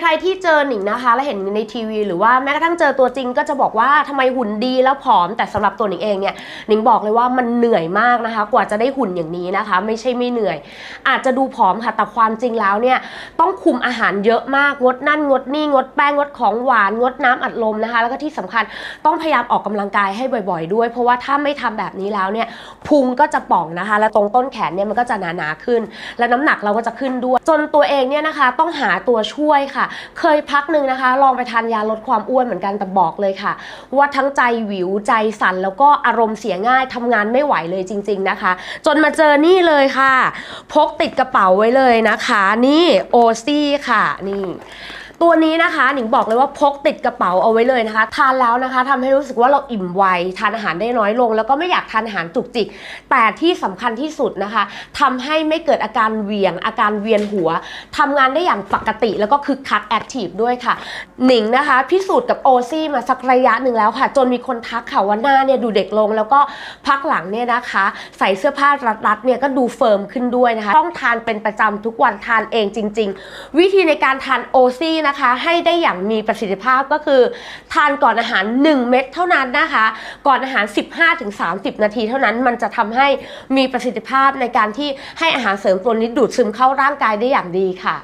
ใครๆที่เจอหนิงนะคะ และเห็นในทีวี หรือว่าแม้กระทั่งเจอตัวจริง ก็จะบอกว่าทำไมหุ่นดีแล้วผอม แต่สำหรับตัวหนิงเองเนี่ยหนิงบอกเลยว่ามันเหนื่อยมากนะคะ กว่าจะได้หุ่นอย่างนี้นะคะ ไม่ใช่ไม่เหนื่อย อาจจะดูผอมค่ะแต่ความจริงแล้วเนี่ยต้องคุมอาหารเยอะมากงดนั่นงดนี่งดแป้งงดของหวานงดน้ำอัดลมนะคะ แล้วก็ที่สำคัญต้องพยายามออกกำลังกายให้บ่อยๆ ด้วย เพราะว่าถ้าไม่ทำแบบนี้แล้วเนี่ยพุงก็จะป่องนะคะ แล้วตรงต้นแขนเนี่ยมันก็จะหนาๆขึ้น และน้ำหนักเราก็จะขึ้นด้วย จนตัวเองเนี่ยนะคะต้องหาตัวช่วยค่ะเคยพักหนึ่งนะคะ ลองไปทานยาลดความอ้วนเหมือนกันแต่บอกเลยค่ะ ว่าทั้งใจหวิวใจสั่นแล้วก็อารมณ์เสียง่ายทำงานไม่ไหวเลยจริง ๆนะคะ จนมาเจอนี่เลยค่ะ พกติดกระเป๋าไว้เลยนะคะ นี่โอซี่ค่ะนี่ ตัวนี้นะคะหนิงบอกเลยว่าพกติดกระเป๋าเอาไว้เลยนะคะ ทานแล้วนะคะทำให้รู้สึกว่าเราอิ่มไวทานอาหารได้น้อยลง แล้วก็ไม่อยากทานอาหารจุกจิก แต่ที่สำคัญที่สุดนะคะทำให้ไม่เกิดอาการเวียง อาการเวียนหัวทำงานได้อย่างปกติ แล้วก็คึกคักแอคทีฟด้วยค่ะ หนิงนะคะ พิสูจน์กับโอซี่มาสักระยะหนึ่งแล้วค่ะ จนมีคนทักค่ะว่าหน้าเนี่ยดูเด็กลง แล้วก็พักหลังเนี่ยนะคะ ใส่เสื้อผ้ารัดๆเนี่ยก็ดูเฟิร์มขึ้นด้วยนะคะ ต้องทานเป็นประจำทุกวันทานเองจริง ๆ วิธีในการทานโอซี่นะคะ ให้ได้อย่างมีประสิทธิภาพก็คือ ทานก่อนอาหาร 1 เม็ดเท่านั้นนะคะ ก่อนอาหาร 15-30 นาทีเท่านั้นมันจะทำให้มีประสิทธิภาพในการที่ให้อาหารเสริมตัวนี้ดูดซึมเข้าร่างกายได้อย่างดีค่ะ